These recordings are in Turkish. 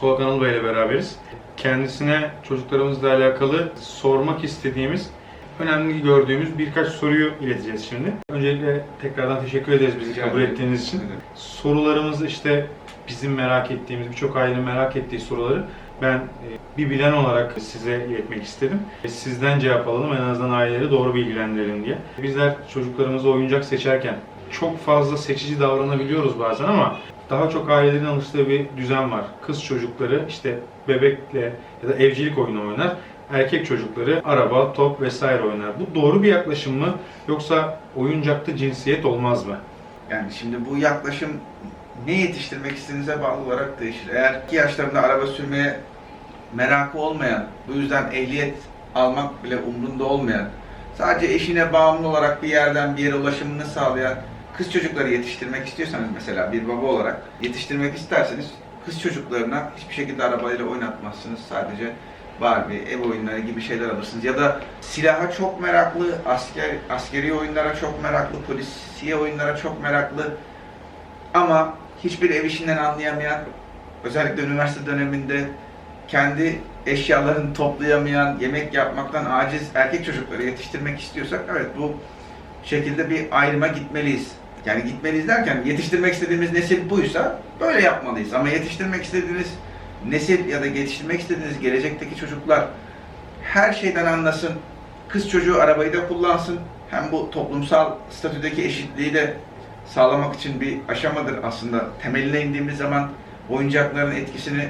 psikolog Anıl Bey ile beraberiz. Kendisine çocuklarımızla alakalı sormak istediğimiz, önemli gördüğümüz birkaç soruyu ileteceğiz şimdi. Öncelikle tekrardan teşekkür ederiz bizi Rica kabul ettiğiniz için. Evet. Sorularımız işte bizim merak ettiğimiz, birçok ailenin merak ettiği soruları ben e, bir bilen olarak size iletmek istedim. E, Sizden cevap alalım, en azından aileleri doğru bilgilendirelim diye. Bizler çocuklarımıza oyuncak seçerken çok fazla seçici davranabiliyoruz bazen ama daha çok ailelerin alıştığı bir düzen var. Kız çocukları işte bebekle ya da evcilik oyunu oynar. Erkek çocukları araba, top vesaire oynar. Bu doğru bir yaklaşım mı yoksa oyuncakta cinsiyet olmaz mı? Yani şimdi bu yaklaşım ne yetiştirmek istediğinize bağlı olarak değişir. Eğer 2 yaşlarında araba sürmeye merakı olmayan, bu yüzden ehliyet almak bile umrunda olmayan, sadece eşine bağımlı olarak bir yerden bir yere ulaşımını sağlayan kız çocukları yetiştirmek istiyorsanız mesela bir baba olarak yetiştirmek isterseniz kız çocuklarına hiçbir şekilde arabayla oynatmazsınız. Sadece Barbie, ev oyunları gibi şeyler alırsınız. Ya da silaha çok meraklı, asker askeri oyunlara çok meraklı, polisiye oyunlara çok meraklı ama hiçbir ev işinden anlayamayan, özellikle üniversite döneminde kendi eşyalarını toplayamayan, yemek yapmaktan aciz erkek çocukları yetiştirmek istiyorsak evet bu şekilde bir ayrıma gitmeliyiz. Yani gitmeliyiz derken yetiştirmek istediğimiz nesil buysa böyle yapmalıyız. Ama yetiştirmek istediğiniz nesil ya da yetiştirmek istediğiniz gelecekteki çocuklar her şeyden anlasın, kız çocuğu arabayı da kullansın. Hem bu toplumsal statüdeki eşitliği de sağlamak için bir aşamadır aslında. Temeline indiğimiz zaman oyuncakların etkisini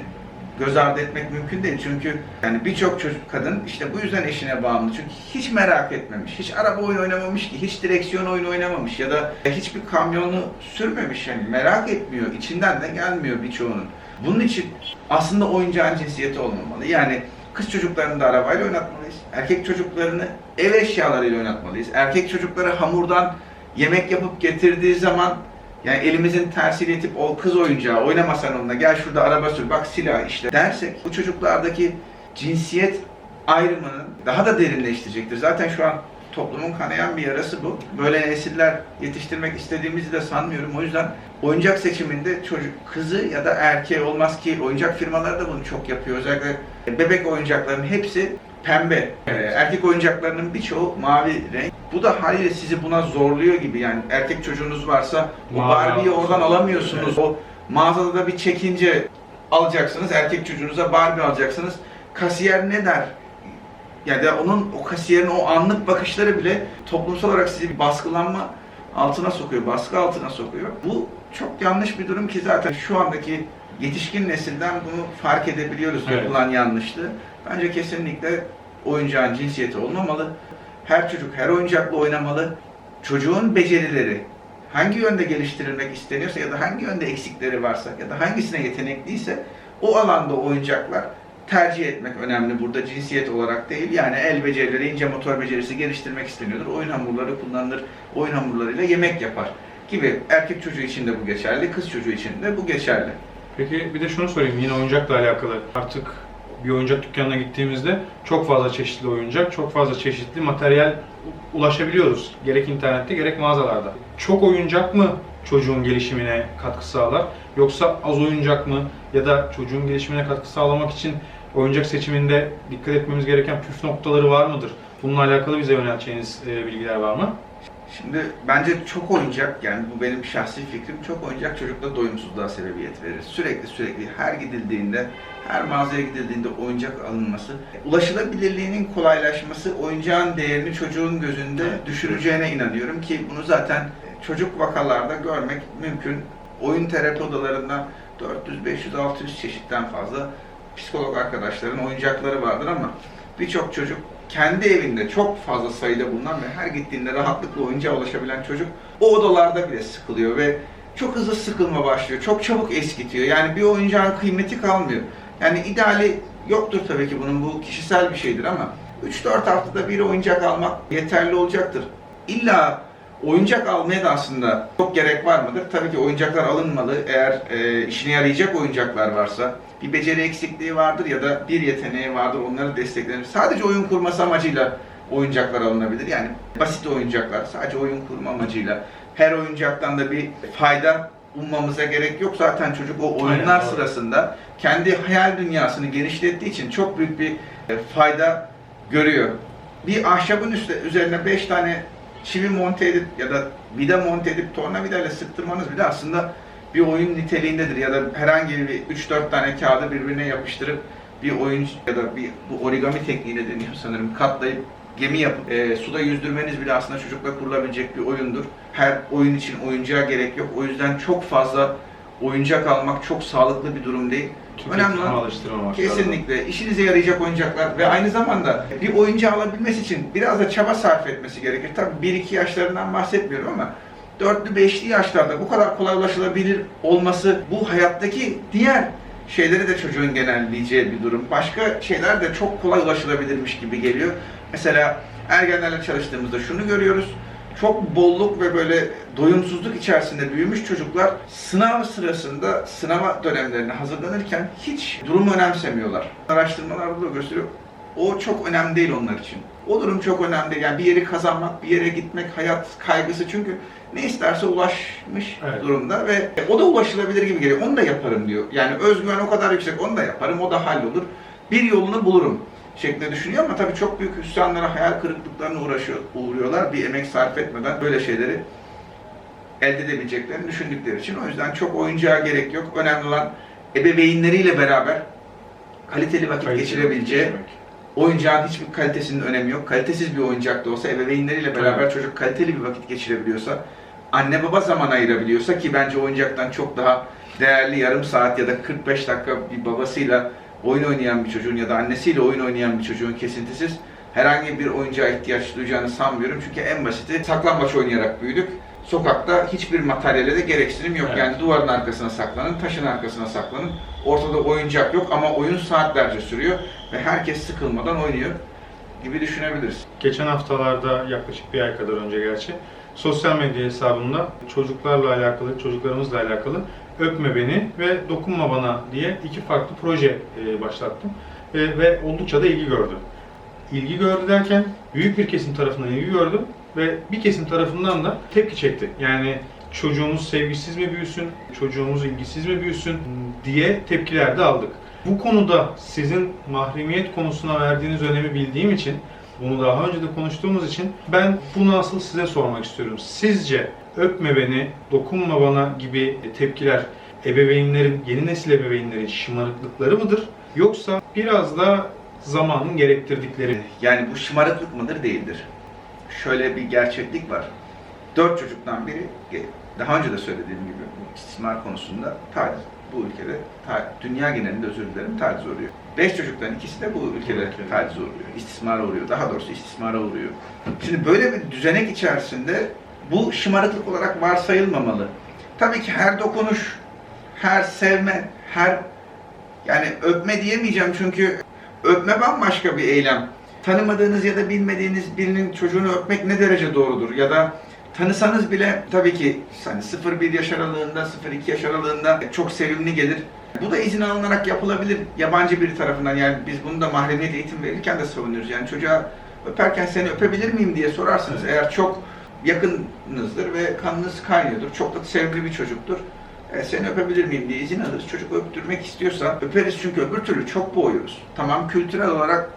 göz ardı etmek mümkün değil. Çünkü yani birçok çocuk kadın işte bu yüzden eşine bağımlı. Çünkü hiç merak etmemiş, hiç araba oyunu oynamamış ki, hiç direksiyon oyunu oynamamış ya da hiçbir kamyonu sürmemiş. Yani merak etmiyor, içinden de gelmiyor birçoğunun. Bunun için aslında oyuncağın cinsiyeti olmamalı. Yani kız çocuklarını da arabayla oynatmalıyız. Erkek çocuklarını ev eşyalarıyla oynatmalıyız. Erkek çocukları hamurdan yemek yapıp getirdiği zaman yani elimizin tersiyle itip o kız oyuncağı oynamasan onunla gel şurada araba sür bak silah işte dersek bu çocuklardaki cinsiyet ayrımını daha da derinleştirecektir. Zaten şu an toplumun kanayan bir yarası bu. Böyle nesiller yetiştirmek istediğimizi de sanmıyorum. O yüzden oyuncak seçiminde çocuk kızı ya da erkeği olmaz ki oyuncak firmaları da bunu çok yapıyor. Özellikle bebek oyuncaklarının hepsi pembe. Ee, Erkek oyuncaklarının birçoğu mavi renk. Bu da haliyle sizi buna zorluyor gibi yani erkek çocuğunuz varsa o Barbie'yi oradan alamıyorsunuz. O mağazada da bir çekince alacaksınız. Erkek çocuğunuza Barbie alacaksınız. Kasiyer ne der? Ya da onun o kasiyerin o anlık bakışları bile toplumsal olarak sizi bir baskılanma altına sokuyor, baskı altına sokuyor. Bu çok yanlış bir durum ki zaten şu andaki yetişkin nesilden bunu fark edebiliyoruz Evet. yapılan yanlışlığı. Bence kesinlikle oyuncağın cinsiyeti olmamalı. Her çocuk her oyuncakla oynamalı. Çocuğun becerileri hangi yönde geliştirilmek isteniyorsa ya da hangi yönde eksikleri varsa ya da hangisine yetenekliyse o alanda oyuncaklar tercih etmek önemli burada cinsiyet olarak değil. Yani el becerileri, ince motor becerisi geliştirmek isteniyordur. Oyun hamurları kullanılır. Oyun hamurlarıyla yemek yapar gibi. Erkek çocuğu için de bu geçerli, kız çocuğu için de bu geçerli. Peki bir de şunu sorayım yine oyuncakla alakalı. Artık bir oyuncak dükkanına gittiğimizde çok fazla çeşitli oyuncak, çok fazla çeşitli materyal ulaşabiliyoruz. Gerek internette gerek mağazalarda. Çok oyuncak mı çocuğun gelişimine katkı sağlar? Yoksa az oyuncak mı? Ya da çocuğun gelişimine katkı sağlamak için oyuncak seçiminde dikkat etmemiz gereken püf noktaları var mıdır? Bununla alakalı bize yönelteceğiniz e, bilgiler var mı? Şimdi bence çok oyuncak yani bu benim şahsi fikrim çok oyuncak çocukta doyumsuzluğa sebebiyet verir. Sürekli sürekli her gidildiğinde her mağazaya gidildiğinde oyuncak alınması, ulaşılabilirliğinin kolaylaşması oyuncağın değerini çocuğun gözünde Evet. düşüreceğine inanıyorum ki bunu zaten çocuk vakalarda görmek mümkün. Oyun terapi odalarında 400, 500, 600 çeşitten fazla psikolog arkadaşların oyuncakları vardır ama birçok çocuk kendi evinde çok fazla sayıda bulunan ve her gittiğinde rahatlıkla oyuncağa ulaşabilen çocuk o odalarda bile sıkılıyor ve çok hızlı sıkılma başlıyor. Çok çabuk eskitiyor. Yani bir oyuncağın kıymeti kalmıyor. Yani ideali yoktur tabii ki bunun bu kişisel bir şeydir ama 3-4 haftada bir oyuncak almak yeterli olacaktır. İlla oyuncak almaya da aslında çok gerek var mıdır? Tabii ki oyuncaklar alınmalı. Eğer e, işine yarayacak oyuncaklar varsa, bir beceri eksikliği vardır ya da bir yeteneği vardır onları desteklenir. Sadece oyun kurması amacıyla oyuncaklar alınabilir. Yani basit oyuncaklar sadece oyun kurma amacıyla her oyuncaktan da bir fayda ummamıza gerek yok. Zaten çocuk o oyunlar Aynen, doğru. sırasında kendi hayal dünyasını genişlettiği için çok büyük bir e, fayda görüyor. Bir ahşabın üstü, üzerine 5 tane çivi monte edip ya da vida monte edip tornavidayla sıktırmanız bile aslında bir oyun niteliğindedir. Ya da herhangi bir 3-4 tane kağıdı birbirine yapıştırıp bir oyun ya da bir bu origami tekniğiyle deniyor sanırım katlayıp gemi yapıp e, suda yüzdürmeniz bile aslında çocukla kurulabilecek bir oyundur. Her oyun için oyuncağa gerek yok. O yüzden çok fazla oyuncak almak çok sağlıklı bir durum değil. Önemli Tüketime olan alıştırmamak lazım. Kesinlikle. işinize yarayacak oyuncaklar ve aynı zamanda bir oyuncağı alabilmesi için biraz da çaba sarf etmesi gerekir. Tabii 1-2 yaşlarından bahsetmiyorum ama 4'lü 5'li yaşlarda bu kadar kolay ulaşılabilir olması bu hayattaki diğer şeyleri de çocuğun genelleyeceği bir durum. Başka şeyler de çok kolay ulaşılabilirmiş gibi geliyor. Mesela ergenlerle çalıştığımızda şunu görüyoruz. Çok bolluk ve böyle doyumsuzluk içerisinde büyümüş çocuklar sınav sırasında sınava dönemlerine hazırlanırken hiç durumu önemsemiyorlar. Araştırmalar bunu gösteriyor. O çok önemli değil onlar için. O durum çok önemli. Yani bir yeri kazanmak, bir yere gitmek, hayat kaygısı çünkü ne isterse ulaşmış Evet. durumda ve o da ulaşılabilir gibi geliyor. Onu da yaparım diyor. Yani özgüven o kadar yüksek, onu da yaparım, o da hallolur. Bir yolunu bulurum şeklinde düşünüyor ama tabii çok büyük hüsranlara, hayal kırıklıklarına uğraşıyor, uğruyorlar. Bir emek sarf etmeden böyle şeyleri elde edebileceklerini düşündükleri için. O yüzden çok oyuncağa gerek yok. Önemli olan ebeveynleriyle beraber kaliteli vakit Kaliteli geçirebileceği, geçirmek. Oyuncağın hiçbir kalitesinin önemi yok. Kalitesiz bir oyuncak da olsa ebeveynleriyle beraber çocuk kaliteli bir vakit geçirebiliyorsa, anne baba zaman ayırabiliyorsa ki bence oyuncaktan çok daha değerli yarım saat ya da 45 dakika bir babasıyla oyun oynayan bir çocuğun ya da annesiyle oyun oynayan bir çocuğun kesintisiz herhangi bir oyuncağa ihtiyaç duyacağını sanmıyorum. Çünkü en basiti saklambaç oynayarak büyüdük. Sokakta hiçbir materyale de gereksinim yok. Evet. Yani duvarın arkasına saklanın, taşın arkasına saklanın. Ortada oyuncak yok ama oyun saatlerce sürüyor ve herkes sıkılmadan oynuyor gibi düşünebiliriz. Geçen haftalarda yaklaşık bir ay kadar önce gerçi sosyal medya hesabımda çocuklarla alakalı, çocuklarımızla alakalı Öpme Beni ve Dokunma Bana diye iki farklı proje e, başlattım. E, ve oldukça da ilgi gördü. İlgi gördü derken büyük bir kesim tarafından ilgi gördü ve bir kesim tarafından da tepki çekti. Yani çocuğumuz sevgisiz mi büyüsün, çocuğumuz ilgisiz mi büyüsün diye tepkiler de aldık. Bu konuda sizin mahremiyet konusuna verdiğiniz önemi bildiğim için bunu daha önce de konuştuğumuz için ben bunu asıl size sormak istiyorum. Sizce öpme beni, dokunma bana gibi tepkiler ebeveynlerin, yeni nesil ebeveynlerin şımarıklıkları mıdır? Yoksa biraz da zamanın gerektirdikleri? Yani bu şımarıklık mıdır değildir. Şöyle bir gerçeklik var. Dört çocuktan biri, daha önce de söylediğim gibi istismar konusunda taciz. Bu ülkede, dünya genelinde özür dilerim, taciz uğruyor. Beş çocuktan ikisi de bu ülkede taciz uğruyor. İstismara uğruyor. Daha doğrusu istismara uğruyor. Şimdi böyle bir düzenek içerisinde bu şımarıklık olarak varsayılmamalı. Tabii ki her dokunuş, her sevme, her yani öpme diyemeyeceğim çünkü öpme bambaşka bir eylem. Tanımadığınız ya da bilmediğiniz birinin çocuğunu öpmek ne derece doğrudur? Ya da tanısanız bile tabii ki hani 0-1 yaş aralığında, 0-2 yaş aralığında çok sevimli gelir. Bu da izin alınarak yapılabilir yabancı biri tarafından. Yani biz bunu da mahremiyet eğitim verirken de savunuyoruz. Yani çocuğa öperken seni öpebilir miyim diye sorarsınız. Eğer çok yakınınızdır ve kanınız kaynıyordur, çok da sevimli bir çocuktur. E, seni öpebilir miyim diye izin alırız. Çocuk öptürmek istiyorsa öperiz çünkü öbür türlü çok boğuyoruz. Tamam kültürel olarak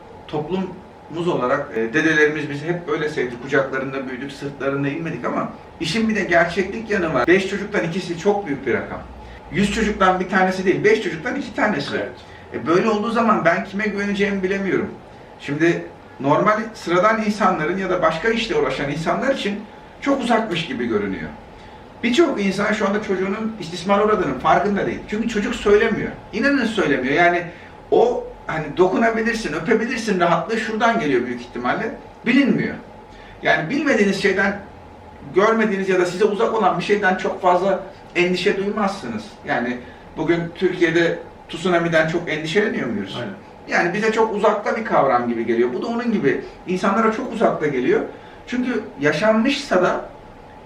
toplumumuz olarak e, dedelerimiz bizi hep böyle sevdi. Kucaklarında büyüdük, sırtlarında inmedik ama işin bir de gerçeklik yanı var. 5 çocuktan ikisi çok büyük bir rakam. 100 çocuktan bir tanesi değil, 5 çocuktan iki tanesi. Evet. E, böyle olduğu zaman ben kime güveneceğimi bilemiyorum. Şimdi normal sıradan insanların ya da başka işle uğraşan insanlar için çok uzakmış gibi görünüyor. Birçok insan şu anda çocuğunun istismar uğradığının farkında değil. Çünkü çocuk söylemiyor. İnanın söylemiyor. Yani o hani dokunabilirsin, öpebilirsin rahatlığı şuradan geliyor büyük ihtimalle. Bilinmiyor. Yani bilmediğiniz şeyden, görmediğiniz ya da size uzak olan bir şeyden çok fazla endişe duymazsınız. Yani bugün Türkiye'de tsunami'den çok endişeleniyor muyuz? Aynen. Yani bize çok uzakta bir kavram gibi geliyor. Bu da onun gibi. İnsanlara çok uzakta geliyor. Çünkü yaşanmışsa da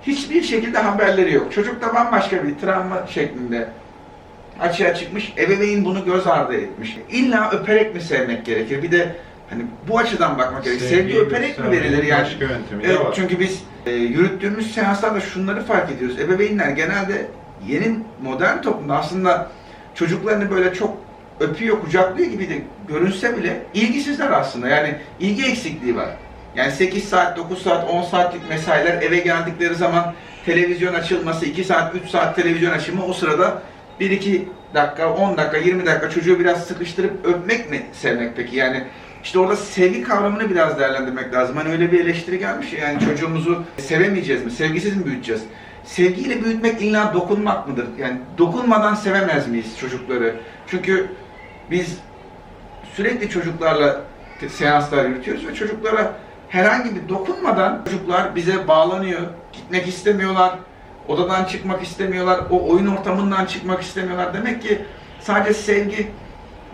hiçbir şekilde haberleri yok. Çocuk da bambaşka bir travma şeklinde açığa çıkmış. Ebeveyn bunu göz ardı etmiş. İlla öperek mi sevmek gerekir? Bir de hani bu açıdan bakmak gerekir. Sevgi, Sevgiyi öperek mi verilir yani? Başka yöntemi Evet, var. çünkü biz e, yürüttüğümüz seanslarda şunları fark ediyoruz. Ebeveynler genelde yeni modern toplumda aslında çocuklarını böyle çok öpüyor, kucaklıyor gibi de görünse bile ilgisizler aslında. Yani ilgi eksikliği var. Yani 8 saat, 9 saat, 10 saatlik mesailer eve geldikleri zaman televizyon açılması, 2 saat, 3 saat televizyon açımı o sırada 1-2 dakika, 10 dakika, 20 dakika çocuğu biraz sıkıştırıp öpmek mi sevmek peki? Yani işte orada sevgi kavramını biraz değerlendirmek lazım. Hani öyle bir eleştiri gelmiş ya yani çocuğumuzu sevemeyeceğiz mi? Sevgisiz mi büyüteceğiz? Sevgiyle büyütmek illa dokunmak mıdır? Yani dokunmadan sevemez miyiz çocukları? Çünkü biz sürekli çocuklarla seanslar yürütüyoruz ve çocuklara herhangi bir dokunmadan çocuklar bize bağlanıyor. Gitmek istemiyorlar. Odadan çıkmak istemiyorlar. O oyun ortamından çıkmak istemiyorlar. Demek ki sadece sevgi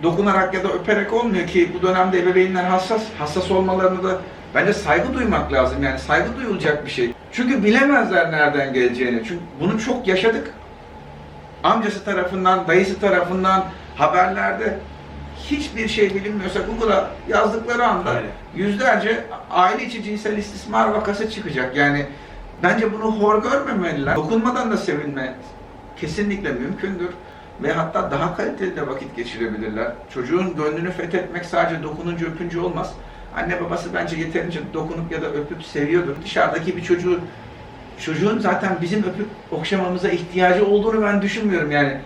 dokunarak ya da öperek olmuyor ki bu dönemde ebeveynler hassas. Hassas olmalarını da bence saygı duymak lazım. Yani saygı duyulacak bir şey. Çünkü bilemezler nereden geleceğini. Çünkü bunu çok yaşadık. Amcası tarafından, dayısı tarafından haberlerde hiçbir şey bilinmiyorsa Google'a yazdıkları anda yüzlerce aile içi cinsel istismar vakası çıkacak. Yani bence bunu hor görmemeliler. Dokunmadan da sevilme kesinlikle mümkündür. Ve hatta daha kaliteli de vakit geçirebilirler. Çocuğun gönlünü fethetmek sadece dokununca öpünce olmaz. Anne babası bence yeterince dokunup ya da öpüp seviyordur. Dışarıdaki bir çocuğu çocuğun zaten bizim öpüp okşamamıza ihtiyacı olduğunu ben düşünmüyorum yani.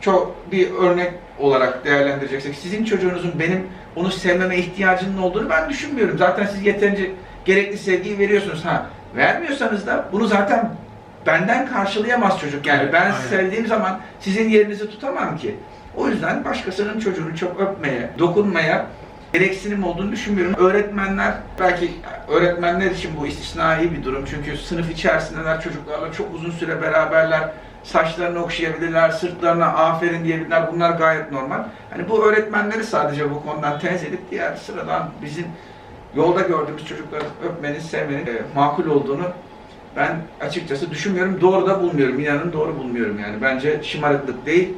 Çok bir örnek olarak değerlendireceksek sizin çocuğunuzun benim onu sevmeme ihtiyacının olduğunu ben düşünmüyorum. Zaten siz yeterince gerekli sevgiyi veriyorsunuz. Ha vermiyorsanız da bunu zaten benden karşılayamaz çocuk. Yani ben aynen. sevdiğim zaman sizin yerinizi tutamam ki. O yüzden başkasının çocuğunu çok öpmeye, dokunmaya gereksinim olduğunu düşünmüyorum. Öğretmenler, belki öğretmenler için bu istisnai bir durum. Çünkü sınıf içerisindeler çocuklarla çok uzun süre beraberler. Saçlarını okşayabilirler, sırtlarına aferin diyebilirler. Bunlar gayet normal. Hani bu öğretmenleri sadece bu konudan tenzih edip diğer sıradan bizim yolda gördüğümüz çocukları öpmenin, sevmenin e, makul olduğunu ben açıkçası düşünmüyorum. Doğru da bulmuyorum. İnanın doğru bulmuyorum yani. Bence şımarıklık değil.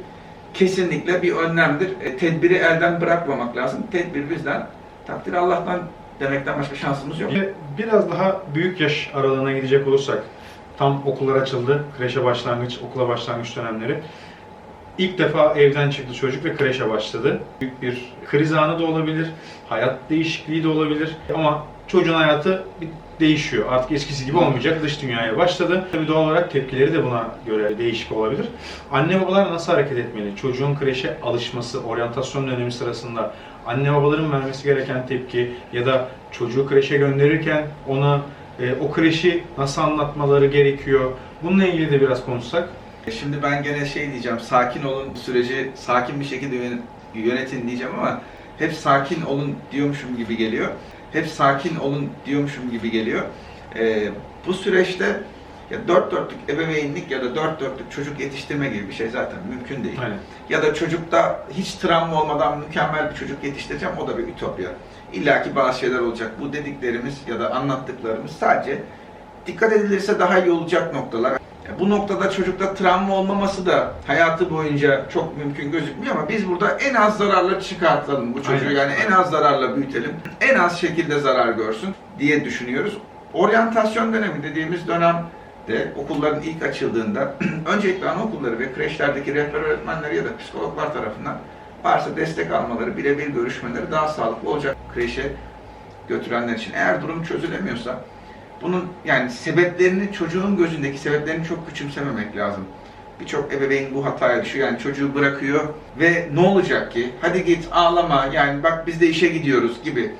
Kesinlikle bir önlemdir. E, tedbiri elden bırakmamak lazım. Tedbir bizden, takdir Allah'tan demekten başka şansımız yok. Biraz daha büyük yaş aralığına gidecek olursak, tam okullar açıldı, kreşe başlangıç, okula başlangıç dönemleri. İlk defa evden çıktı çocuk ve kreşe başladı. Büyük bir kriz anı da olabilir, hayat değişikliği de olabilir ama çocuğun hayatı bir değişiyor. Artık eskisi gibi olmayacak, dış dünyaya başladı. Tabii doğal olarak tepkileri de buna göre değişik olabilir. Anne babalar nasıl hareket etmeli? Çocuğun kreşe alışması, oryantasyon dönemi sırasında anne babaların vermesi gereken tepki ya da çocuğu kreşe gönderirken ona e, o kreşi nasıl anlatmaları gerekiyor? Bununla ilgili de biraz konuşsak. E, Şimdi ben gene şey diyeceğim, sakin olun, süreci sakin bir şekilde yön- yönetin diyeceğim ama hep sakin olun diyormuşum gibi geliyor. Hep sakin olun diyormuşum gibi geliyor. E, bu süreçte ya dört dörtlük ebeveynlik ya da dört dörtlük çocuk yetiştirme gibi bir şey zaten mümkün değil. Aynen. Ya da çocukta hiç travma olmadan mükemmel bir çocuk yetiştireceğim o da bir ütopya. İlla ki bazı şeyler olacak. Bu dediklerimiz ya da anlattıklarımız sadece dikkat edilirse daha iyi olacak noktalar. Bu noktada çocukta travma olmaması da hayatı boyunca çok mümkün gözükmüyor ama biz burada en az zararla çıkartalım bu çocuğu. Aynen. Yani en az zararla büyütelim. En az şekilde zarar görsün diye düşünüyoruz. Oryantasyon dönemi dediğimiz dönemde okulların ilk açıldığında öncelikle anaokulları ve kreşlerdeki rehber öğretmenler ya da psikologlar tarafından varsa destek almaları, birebir görüşmeleri daha sağlıklı olacak kreşe götürenler için. Eğer durum çözülemiyorsa bunun yani sebeplerini çocuğun gözündeki sebeplerini çok küçümsememek lazım. Birçok ebeveyn bu hataya düşüyor. Yani çocuğu bırakıyor ve ne olacak ki? Hadi git ağlama yani bak biz de işe gidiyoruz gibi.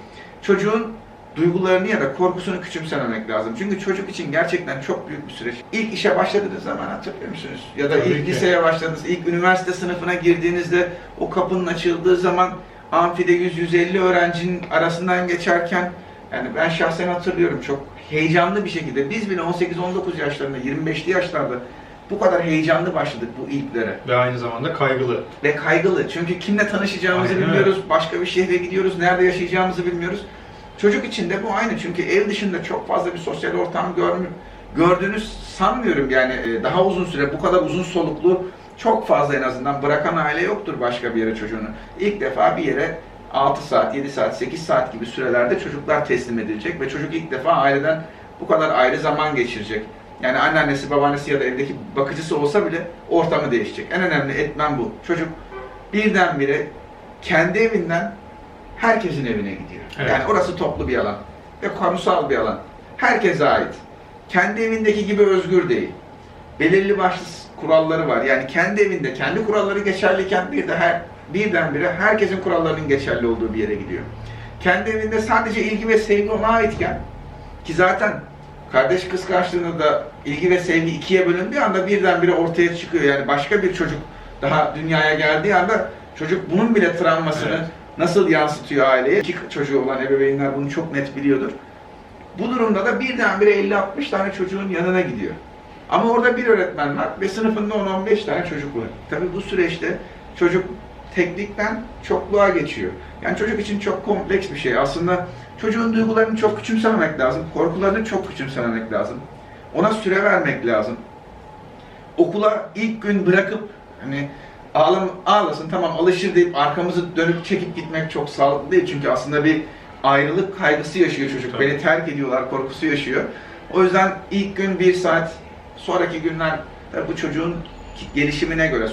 Çocuğun duygularını ya da korkusunu küçümsememek lazım. Çünkü çocuk için gerçekten çok büyük bir süreç. İlk işe başladığınız zaman hatırlıyor musunuz? Ya da Tabii ilk ki. liseye başladığınız, ilk üniversite sınıfına girdiğinizde o kapının açıldığı zaman amfide 100-150 öğrencinin arasından geçerken yani ben şahsen hatırlıyorum çok heyecanlı bir şekilde. Biz bile 18-19 yaşlarında, 25'li yaşlarda bu kadar heyecanlı başladık bu ilklere. Ve aynı zamanda kaygılı. Ve kaygılı. Çünkü kimle tanışacağımızı Aynen bilmiyoruz. Başka bir şehre gidiyoruz. Nerede yaşayacağımızı bilmiyoruz. Çocuk için de bu aynı. Çünkü ev dışında çok fazla bir sosyal ortam görmü gördüğünü sanmıyorum. Yani e, daha uzun süre, bu kadar uzun soluklu çok fazla en azından bırakan aile yoktur başka bir yere çocuğunu. İlk defa bir yere 6 saat, 7 saat, 8 saat gibi sürelerde çocuklar teslim edilecek ve çocuk ilk defa aileden bu kadar ayrı zaman geçirecek. Yani anneannesi, babaannesi ya da evdeki bakıcısı olsa bile ortamı değişecek. En önemli etmen bu. Çocuk birdenbire kendi evinden herkesin evine gidiyor. Evet. Yani orası toplu bir alan ve kamusal bir alan. Herkese ait. Kendi evindeki gibi özgür değil. Belirli başlı kuralları var. Yani kendi evinde kendi kuralları geçerliyken bir de her birdenbire herkesin kurallarının geçerli olduğu bir yere gidiyor. Kendi evinde sadece ilgi ve sevgi ona aitken ki zaten kardeş kıskançlığında da ilgi ve sevgi ikiye bölündüğü anda birdenbire ortaya çıkıyor. Yani başka bir çocuk daha dünyaya geldiği anda çocuk bunun bile travmasını Evet. nasıl yansıtıyor aileye? İki çocuğu olan ebeveynler bunu çok net biliyordur. Bu durumda da birdenbire 50-60 tane çocuğun yanına gidiyor. Ama orada bir öğretmen var ve sınıfında 10-15 tane çocuk var. Tabii bu süreçte çocuk teknikten çokluğa geçiyor. Yani çocuk için çok kompleks bir şey. Aslında çocuğun duygularını çok küçümsememek lazım. Korkularını çok küçümsememek lazım. Ona süre vermek lazım. Okula ilk gün bırakıp hani ağlam ağlasın tamam alışır deyip arkamızı dönüp çekip gitmek çok sağlıklı değil. Çünkü aslında bir ayrılık kaygısı yaşıyor çocuk. Tabii. Beni terk ediyorlar korkusu yaşıyor. O yüzden ilk gün bir saat, sonraki günler tabii bu çocuğun gelişimine göre,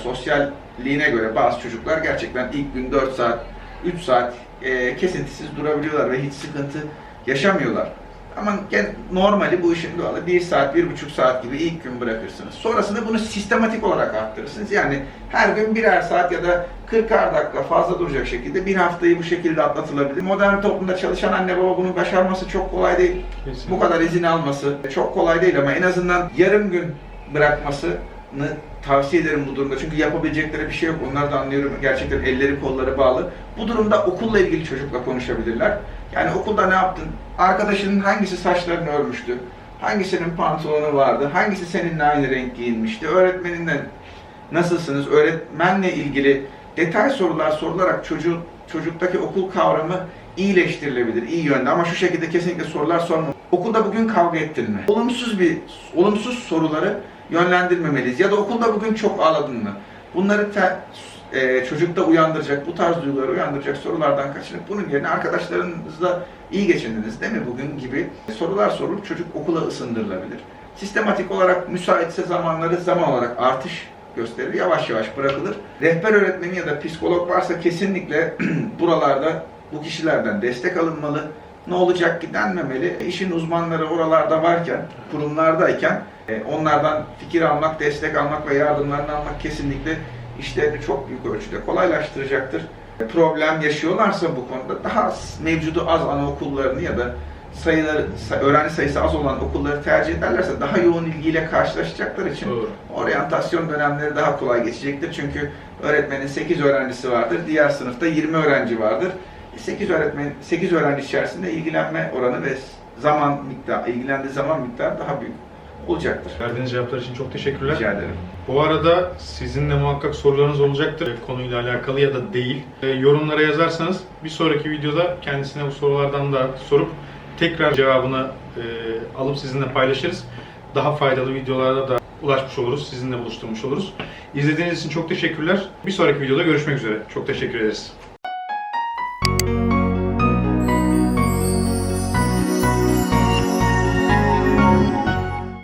sosyalliğine göre bazı çocuklar gerçekten ilk gün 4 saat, 3 saat e, kesintisiz durabiliyorlar ve hiç sıkıntı yaşamıyorlar. Ama gen, normali bu işin doğalı 1 saat, 1,5 saat gibi ilk gün bırakırsınız. Sonrasında bunu sistematik olarak arttırırsınız. Yani her gün birer saat ya da 40'ar dakika fazla duracak şekilde bir haftayı bu şekilde atlatılabilir. Modern toplumda çalışan anne baba bunu başarması çok kolay değil. Kesinlikle. Bu kadar izin alması çok kolay değil ama en azından yarım gün bırakmasını tavsiye ederim bu durumda. Çünkü yapabilecekleri bir şey yok. Onlar da anlıyorum. Gerçekten elleri kolları bağlı. Bu durumda okulla ilgili çocukla konuşabilirler. Yani okulda ne yaptın? Arkadaşının hangisi saçlarını örmüştü? Hangisinin pantolonu vardı? Hangisi seninle aynı renk giyinmişti? Öğretmeninle nasılsınız? Öğretmenle ilgili detay sorular sorularak çocuğun çocuktaki okul kavramı iyileştirilebilir, iyi yönde ama şu şekilde kesinlikle sorular sorma. Okulda bugün kavga ettin mi? Olumsuz bir olumsuz soruları yönlendirmemeliyiz. Ya da okulda bugün çok ağladın mı? Bunları te- e, çocukta uyandıracak, bu tarz duyguları uyandıracak sorulardan kaçınıp bunun yerine arkadaşlarınızla iyi geçindiniz değil mi bugün gibi sorular sorulup çocuk okula ısındırılabilir. Sistematik olarak müsaitse zamanları zaman olarak artış gösterir. Yavaş yavaş bırakılır. Rehber öğretmeni ya da psikolog varsa kesinlikle buralarda bu kişilerden destek alınmalı. Ne olacak ki denmemeli. İşin uzmanları oralarda varken, kurumlardayken onlardan fikir almak, destek almak ve yardımlarını almak kesinlikle işlerini çok büyük ölçüde kolaylaştıracaktır. E, Problem yaşıyorlarsa bu konuda daha mevcudu az anaokullarını ya da sayıları, say- öğrenci sayısı az olan okulları tercih ederlerse daha yoğun ilgiyle karşılaşacaklar için Doğru. oryantasyon dönemleri daha kolay geçecektir. Çünkü öğretmenin 8 öğrencisi vardır, diğer sınıfta 20 öğrenci vardır. 8 öğretmen 8 öğrenci içerisinde ilgilenme oranı ve zaman miktarı, ilgilendiği zaman miktarı daha büyük olacaktır. Verdiğiniz cevaplar için çok teşekkürler. Rica ederim. Bu arada sizin de muhakkak sorularınız olacaktır e, konuyla alakalı ya da değil. E, yorumlara yazarsanız bir sonraki videoda kendisine bu sorulardan da sorup tekrar cevabını e, alıp sizinle paylaşırız. Daha faydalı videolarda da ulaşmış oluruz, sizinle buluşturmuş oluruz. İzlediğiniz için çok teşekkürler. Bir sonraki videoda görüşmek üzere. Çok teşekkür ederiz.